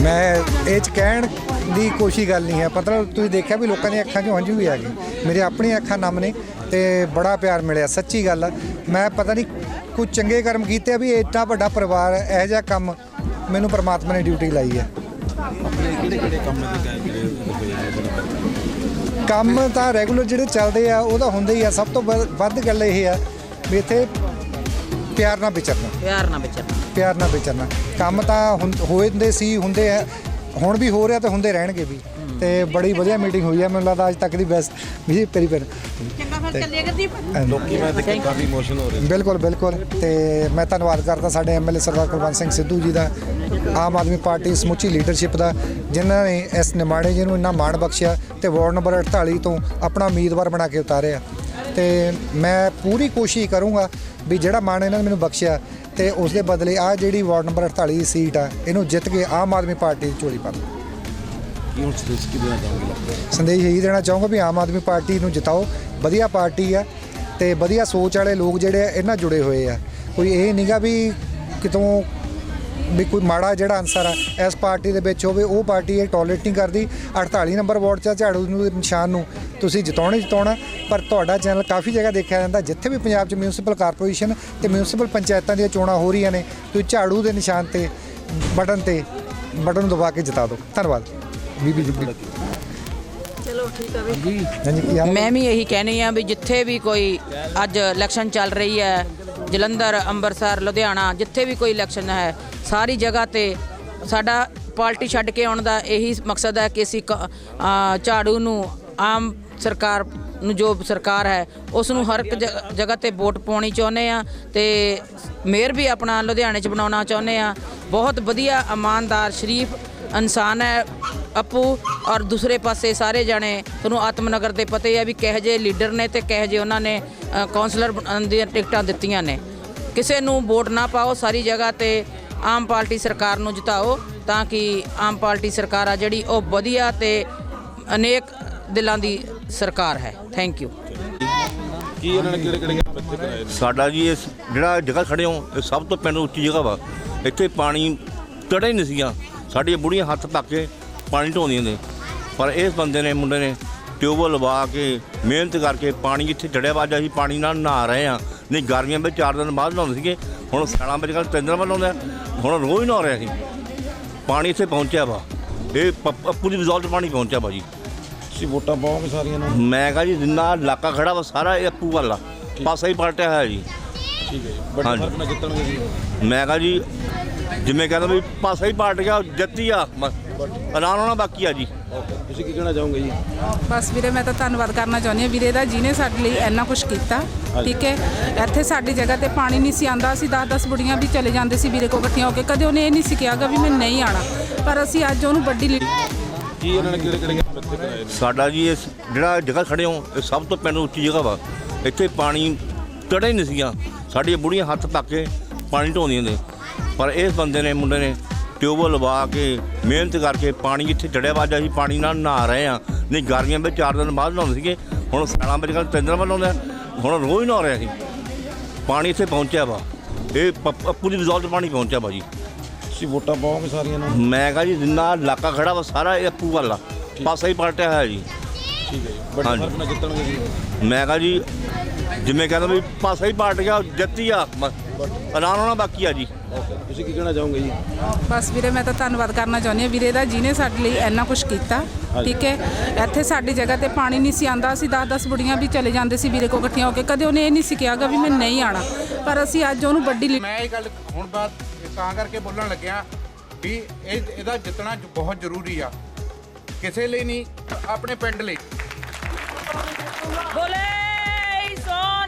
ਮੈਂ ਇਹ ਚ ਕਹਿਣ ਦੀ ਕੋਸ਼ਿਸ਼ ਗੱਲ ਨਹੀਂ ਹੈ। ਪਤਾ ਤੁਸੀਂ ਦੇਖਿਆ ਵੀ ਲੋਕਾਂ ਦੀਆਂ ਅੱਖਾਂ 'ਚੋਂ ਹੰਝੂ ਵੀ ਆ ਗਏ ਮੇਰੇ ਆਪਣੀਆਂ ਅੱਖਾਂ ਨਮ ਨੇ ਤੇ ਬੜਾ ਪਿਆਰ ਮਿਲਿਆ, ਸੱਚੀ ਗੱਲ ਆ। ਮੈਂ ਪਤਾ ਨਹੀਂ ਕੁਝ ਚੰਗੇ ਕਰਮ ਕੀਤੇ ਆ ਵੀ ਏਡਾ ਵੱਡਾ ਪਰਿਵਾਰ, ਇਹੋ ਜਿਹਾ ਕੰਮ ਮੈਨੂੰ ਪ੍ਰਮਾਤਮਾ ਨੇ ਡਿਊਟੀ ਲਾਈ ਹੈ। ਕੰਮ ਤਾਂ ਰੈਗੂਲਰ ਜਿਹੜੇ ਚੱਲਦੇ ਆ, ਉਹ ਤਾਂ ਹੁੰਦੇ ਹੀ ਆ। ਸਭ ਤੋਂ ਵੱਧ- ਵੱਧ ਗੱਲ ਇਹ ਆ ਵੀ ਇੱਥੇ ਪਿਆਰ ਨਾਲ ਵਿਚਰਨਾ ਪਿਆਰ ਨਾਲ ਵਿਚਰਨਾ ਪਿਆਰ ਨਾਲ ਵਿਚਰਨਾ ਕੰਮ ਤਾਂ ਹੁੰ- ਹੋਏ ਸੀ ਹੁੰਦੇ ਆ ਹੁਣ ਵੀ ਹੋ ਰਿਹਾ ਤੇ ਹੁੰਦੇ ਰਹਿਣਗੇ ਵੀ। ਤੇ ਬੜੀ ਵਧੀਆ ਮੀਟਿੰਗ ਹੋਈ ਹੈ ਮੈਨੂੰ ਲੱਗਦਾ ਅੱਜ ਤੱਕ ਦੀ ਬੈਸਟ ਵੀ ਤੇਰੀ ਪਰ ਲੋਕੀ ਮੈਂ ਦੇਖਿਆ ਕਾਫੀ ਇਮੋਸ਼ਨ ਹੋ ਰਹੇ ਬਿਲਕੁਲ ਬਿਲਕੁਲ। ਤੇ ਮੈਂ ਧੰਨਵਾਦ ਕਰਦਾ ਸਾਡੇ ਐਮਐਲਏ ਸਰਦਾਰ ਕੁਲਵੰਤ ਸਿੰਘ ਸਿੱਧੂ ਜੀ ਦਾ ਆਮ ਆਦਮੀ ਪਾਰਟੀ ਸਮੁੱਚੀ ਲੀਡਰਸ਼ਿਪ ਦਾ ਜਿਨ੍ਹਾਂ ਨੇ ਇਸ ਨਿਮਾਣੇ ਜੀ ਨੂੰ ਇੰਨਾ ਮਾਣ ਬਖਸ਼ਿਆ ਤੇ ਵਾਰਡ ਨੰਬਰ 48 ਤੋਂ ਆਪਣਾ ਉਮੀਦਵਾਰ ਬਣਾ ਕੇ ਉਤਾਰਿਆ। ਤੇ ਮੈਂ ਪੂਰੀ ਕੋਸ਼ਿਸ਼ ਕਰੂੰਗਾ ਵੀ ਜਿਹੜਾ ਮਾਣ ਇਹਨਾਂ ਨੇ ਮੈਨੂੰ ਬਖਸ਼ਿਆ ਤੇ ਉਸ ਦੇ ਬਦਲੇ ਆ ਜਿਹੜੀ ਵਾਰਡ ਨੰਬਰ 48 ਦੀ ਸੀਟ ਆ ਇਹਨੂੰ ਜਿੱਤ ਕੇ ਆਮ ਆਦਮੀ ਪਾਰਟੀ ਦੀ ਝੋਲੀ ਪਾ ਕੀ ਹੁਣ ਸਦੇਸ਼ ਕੀ ਦੇਣਾ ਚਾਹੋਗੇ? ਸੰਦੇਸ਼ ਇਹੀ ਦੇਣਾ ਚਾਹੂੰਗਾ ਵੀ ਆਮ ਆਦਮੀ ਪਾਰਟੀ ਨੂੰ ਜਿਤਾਓ ਵਧੀਆ ਪਾਰਟੀ ਆ ਤੇ ਵਧੀਆ ਸੋਚ ਵਾਲੇ ਲੋਕ ਜਿਹੜੇ ਆ ਇਹਨਾਂ ਜੁੜੇ ਹੋਏ ਆ ਕੋਈ ਇਹ ਨਹੀਂਗਾ ਵੀ ਕਿਤੋਂ ਵੀ ਕੋਈ ਮਾੜਾ ਜਿਹੜਾ ਅਨਸਰ ਆ ਇਸ ਪਾਰਟੀ ਦੇ ਵਿੱਚ ਹੋਵੇ ਉਹ ਪਾਰਟੀ ਇਹ ਟੋਲਰੇਟ ਨਹੀਂ ਕਰਦੀ। 48 ਨੰਬਰ ਵਾਰਡ 'ਚ ਝਾੜੂ ਨੂੰ ਦੇ ਨਿਸ਼ਾਨ ਨੂੰ। ਤੁਸੀਂ ਜਿਤਾਉਣਾ ਹੀ ਜਿਤਾਉਣਾ ਪਰ ਤੁਹਾਡਾ ਚੈਨਲ ਕਾਫੀ ਜਗ੍ਹਾ ਦੇਖਿਆ ਜਾਂਦਾ ਜਿੱਥੇ ਵੀ ਪੰਜਾਬ 'ਚ ਮਿਊਨਿਸਪਲ ਕਾਰਪੋਰੇਸ਼ਨ ਤੇ ਮਿਊਨਿਸਪਲ ਪੰਚਾਇਤਾਂ ਦੀਆਂ ਚੋਣਾਂ ਹੋ ਰਹੀਆਂ ਨੇ ਤੁਸੀਂ ਝਾੜੂ ਦੇ ਨਿਸ਼ਾਨ ਤੇ ਬਟਨ ਤੇ ਬਟਨ ਨੂੰ ਦਬਾ ਕੇ ਜਿਤਾ ਦਿਓ। ਧੰਨਵਾਦ। ਬੀਬੀ ਜੀ ਚਲੋ ਠੀਕ ਆ ਵੀ ਮੈਂ ਵੀ ਇਹੀ ਕਹਿਣੀ ਆ ਵੀ ਜਿੱਥੇ ਵੀ ਕੋਈ ਅੱਜ ਇਲੈਕਸ਼ਨ ਚੱਲ ਰਹੀ ਹੈ ਜਲੰਧਰ, ਅੰਮ੍ਰਿਤਸਰ, ਲੁਧਿਆਣਾ, ਜਿੱਥੇ ਵੀ ਕੋਈ ਇਲੈਕਸ਼ਨ ਹੈ, ਸਾਰੀ ਜਗ੍ਹਾ ਤੇ ਸਾਡਾ ਪਾਰਟੀ ਛੱਡ ਕੇ ਆਉਣ ਦਾ ਇਹੀ ਮਕਸਦ ਹੈ ਕਿ ਅਸੀਂ ਕ- ਝਾੜੂ ਨੂੰ ਆਮ ਸਰਕਾਰ ਨੂੰ ਜੋ ਸਰਕਾਰ ਹੈ, ਉਸ ਨੂੰ ਹਰ ਇੱਕ ਜ- ਜਗ੍ਹਾ ਤੇ ਵੋਟ ਪਾਉਣੀ ਚਾਹੁੰਦੇ ਆ ਤੇ ਮੇਅਰ ਵੀ ਆਪਣਾ ਲੁਧਿਆਣੇ ਚ ਬਣਾਉਣਾ ਚਾਹੁੰਦੇ ਆ ਬਹੁਤ ਵਧੀਆ ਇਮਾਨਦਾਰ, ਸ਼ਰੀਫ ਇਨਸਾਨ ਹੈ। ਅੱਪੂ ਔਰ ਦੂਸਰੇ ਪਾਸੇ ਸਾਰੇ ਜਾਣੇ ਤੁਹਾਨੂੰ ਆਤਮਨਗਰ ਦੇ ਪਤੇ ਆ ਵੀ ਕਿਹੋ ਜਿਹੇ ਲੀਡਰ ਨੇ ਤੇ ਕਿਹੋ ਜਿਹੇ ਉਹਨਾਂ ਨੇ ਬਣਨ ਦੀਆਂ ਟਿਕਟਾਂ ਦਿੱਤੀਆਂ ਨੇ। ਕਿਸੇ ਨੂੰ ਵੋਟ ਨਾ ਪਾਓ ਸਾਰੀ ਜਗ੍ਹਾ ਤੇ ਆਮ ਪਾਰਟੀ ਸਰਕਾਰ ਨੂੰ ਜਿਤਾਓ ਤਾਂ ਕਿ ਆਮ ਪਾਰਟੀ ਸਰਕਾਰ ਆ ਜਿਹੜੀ ਉਹ ਵਧੀਆ ਤੇ ਅਨੇਕ ਦਿਲਾਂ ਦੀ ਸਰਕਾਰ ਹੈ। ਥੈਂਕ ਯੂ ਕੀ ਇਹਨਾਂ ਨੇ ਕਿਹੜੇ ਕਿਹੜੇ ਇੱਥੇ ਕਰਾਏ ਸਾਡਾ ਜੀ ਇਸ ਜਿਹੜਾ ਜਗ੍ਹਾ ਖੜੇ ਹੋ ਇਹ ਸਭ ਤੋਂ ਪਿੰਡ ਉੱਚੀ ਜਗ੍ਹਾ ਵਾ। ਇੱਥੇ ਪਾਣੀ ਤੜਾ ਹੀ ਨਹੀਂ ਸੀਗਾ। ਸਾਡੀਆਂ ਬੁੜੀਆਂ ਹੱਥ ਪੱਕ ਕੇ ਪਾਣੀ ਢੋਂਦੀਆਂ ਨੇ ਪਰ ਇਸ ਬੰਦੇ ਨੇ ਮੁੰਡੇ ਨੇ ਟਿਊਬਵੈੱਲ ਲਵਾ ਕੇ ਮਿਹਨਤ ਕਰਕੇ ਪਾਣੀ ਇੱਥੇ ਚੜਿਆ ਵਾ ਅੱਜ ਅਸੀਂ ਪਾਣੀ ਨਾਲ ਨਹਾ ਰਹੇ ਆ। ਨਹੀਂ ਗਰਮੀਆਂ ਵਿੱਚ ਚਾਰ ਦਿਨ ਬਾਅਦ ਨਹਾਉਂਦੇ ਸੀਗੇ। ਹੁਣ ਸਿਆਲਾਂ ਵਿੱਚ ਕੱਲ ਤਿੰਨ ਦਿਨ ਬਾਅਦ ਨਹਾਉਂਦੇ ਹੁਣ ਰੋਜ਼ ਨਹਾ ਰਹੇ ਅਸੀਂ ਪਾਣੀ ਇੱਥੇ ਪਹੁੰਚਿਆ ਵਾ। ਇਹ ਪੱਪੂ ਦੀ ਰਿਜ਼ਲਟ ਪਾਣੀ ਪਹੁੰਚਿਆ ਵਾ ਜੀ। ਤੁਸੀਂ ਵੋਟਾਂ ਪਾਓਗੇ ਸਾਰੀਆਂ ਨੂੰ? ਮੈਂ ਕਹਾਂ ਜੀ ਜਿੰਨਾ ਇਲਾਕਾ ਖੜਾ ਵਾ ਸਾਰਾ ਇਹ ਅੱਪੂ ਵਾਲਾ। ਪਾਸਾ ਹੀ ਪਲਟਿਆ ਹੋਇਆ ਜੀ। ਠੀਕ ਹੈ ਜੀ। ਵੱਡੇ ਹਾਂਜੀ। ਫ਼ਰਕ ਨਾਲ ਜਿੱਤਣਗੇ ਜੀ। ਮੈਂ ਕਹਾਂ ਜੀ ਜਿਵੇਂ ਕਹਿੰਦਾ ਵੀ ਪਾਸਾ ਹੀ ਪਾਟ ਗਿਆ ਜਿੱਤੀ ਆ। ਬਾਕੀ ਆ ਜੀ। ਤੁਸੀਂ ਕੀ ਕਹਿਣਾ ਚਾਹੋਗੇ ਜੀ? ਬਸ ਵੀਰੇ ਮੈਂ ਤਾਂ ਧੰਨਵਾਦ ਕਰਨਾ ਚਾਹੁੰਦੀ ਹਾਂ। ਵੀਰੇ ਦਾ ਜਿਹਨੇ ਸਾਡੇ ਲਈ ਇੰਨਾ ਕੁਝ ਕੀਤਾ ਠੀਕ ਹੈ? ਇੱਥੇ ਸਾਡੀ ਜਗ੍ਹਾ ਤੇ ਪਾਣੀ ਨਹੀਂ ਸੀ ਆਂਦਾ ਅਸੀਂ 10-10 ਬੁੜੀਆਂ ਵੀ ਚਲੇ ਜਾਂਦੇ ਸੀ ਵੀਰੇ ਕੋਲ ਇਕੱਠੀਆਂ ਹੋ ਕੇ। ਕਦੇ ਉਹਨੇ ਇਹ ਨਹੀਂ ਸੀ ਕਿਹਾਗਾ ਵੀ ਮੈਂ ਨਹੀਂ ਆਣਾ ਪਰ ਅਸੀਂ ਅੱਜ ਉਹਨੂੰ ਵੱਡੀ ਲੀ- ਕੀ ਇਹਨਾਂ ਨੇ ਕਿਹੜੇ ਕਿਹੜੇ ਕੰਮ ਇੱਥੇ ਕਰਾਏ ਨੇ? ਸਾਡਾ ਜੀ ਇਸ ਜਿਹੜਾ ਜਗ੍ਹਾ ਖੜੇ ਹੋ ਇਹ ਸਭ ਤੋਂ ਪਿੰਡ ਉੱਚੀ ਜਗ੍ਹਾ ਵਾ। ਇੱਥੇ ਪਾਣੀ ਤੜਾ ਹੀ ਨਹੀਂ ਸੀਗਾ। ਸਾਡੀਆਂ ਬੁੜੀਆਂ ਹੱਥ ਪੱਕ ਕੇ ਪਾਣੀ ਢੋਂਦੀਆਂ ਨੇ। ਪਰ ਇਸ ਬੰਦੇ ਨੇ ਮੁੰਡੇ ਨੇ ਟਿਊਬਵੈੱਲ ਲਵਾ ਕੇ ਮਿਹਨਤ ਕਰਕੇ ਪਾਣੀ ਇੱਥੇ ਚੜਿਆ ਵਾ ਅੱਜ ਅਸੀਂ ਪਾਣੀ ਨਾਲ ਨਹਾ ਰਹੇ ਆ ਨਹੀਂ ਗਰਮੀਆਂ ਵਿੱਚ ਚਾਰ ਦਿਨ ਬਾਅਦ ਨਹਾਉਂਦੇ ਸੀਗੇ। ਹੁਣ ਸਿਆਲਾਂ ਵਿੱਚ ਕੱਲ ਤਿੰਨ ਦਿਨ ਬਾਅਦ ਨਹਾਉਂਦੇ ਹੁਣ ਰੋਜ਼ ਨਹਾ ਰਹੇ ਅਸੀਂ। ਪਾਣੀ ਇੱਥੇ ਪਹੁੰਚਿਆ ਵਾ। ਇਹ ਪੱਪੂ ਦੀ ਰਿਜ਼ਲਟ ਪਾਣੀ ਪਹੁੰਚਿਆ ਵਾ ਜੀ। ਤੁਸੀਂ ਵੋਟਾਂ ਪਾਓਗੇ ਸਾਰੀਆਂ ਨੂੰ? ਮੈਂ ਕਹਾਂ ਜੀ ਜਿੰਨਾ ਇਲਾਕਾ ਖੜਾ ਵਾ ਸਾਰਾ ਇਹ ਅੱਪੂ ਵਾਲਾ ਪਾਸਾ ਹੀ ਪਲਟਿਆ ਹੋਇਆ ਜੀ। ਠੀਕ ਹੈ ਜੀ। ਵੱਡੇ ਹਾਂਜੀ। ਫ਼ਰਕ ਨਾਲ ਜਿੱਤਣਗੇ ਜੀ। ਮੈਂ ਕਹਾਂ ਜੀ ਜਿਵੇਂ ਕਹਿੰਦਾ ਵੀ ਪਾਸਾ ਹੀ ਪਾਟ ਗਿਆ ਜਿੱਤੀ ਆ ਆਰਾਮ ਨਾਲ ਬਾਕੀ ਆ ਜੀ। ਓਕੇ ਤੁਸੀਂ ਕੀ ਕਹਿਣਾ ਚਾਹੋਗੇ ਜੀ? ਬਸ ਵੀਰੇ ਮੈਂ ਤਾਂ ਧੰਨਵਾਦ ਕਰਨਾ ਚਾਹੁੰਦੀ ਹਾਂ। ਵੀਰੇ ਦਾ ਜਿਹਨੇ ਸਾਡੇ ਲਈ ਇੰਨਾ ਕੁਝ ਕੀਤਾ ਠੀਕ ਹੈ? ਇੱਥੇ ਸਾਡੀ ਜਗ੍ਹਾ ਤੇ ਪਾਣੀ ਨਹੀਂ ਸੀ ਆਂਦਾ ਅਸੀਂ 10-10 ਬੁੜੀਆਂ ਵੀ ਚਲੇ ਜਾਂਦੇ ਸੀ ਵੀਰੇ ਕੋਲ ਇਕੱਠੀਆਂ ਹੋ ਕੇ। ਕਦੇ ਉਹਨੇ ਇਹ ਨਹੀਂ ਸੀ ਕਿਹਾਗਾ ਵੀ ਮੈਂ ਨਹੀਂ ਆਣਾ ਪਰ ਅਸੀਂ ਅੱਜ ਉਹਨੂੰ ਵੱਡੀ ਲੀ- ਮੈਂ ਇਹ ਗੱਲ ਹੁਣ ਬਾਤ ਤਾਂ ਕਰਕੇ ਬੋਲਣ ਲੱਗਿਆ ਵੀ ਇਹ ਇਹਦਾ ਜਿੱਤਣਾ ਜ- ਬਹੁਤ ਜ਼ਰੂਰੀ ਆ। ਕਿਸੇ ਲਈ ਨਹੀਂ ਆਪਣੇ ਪਿੰਡ ਲਈ। Volei, só!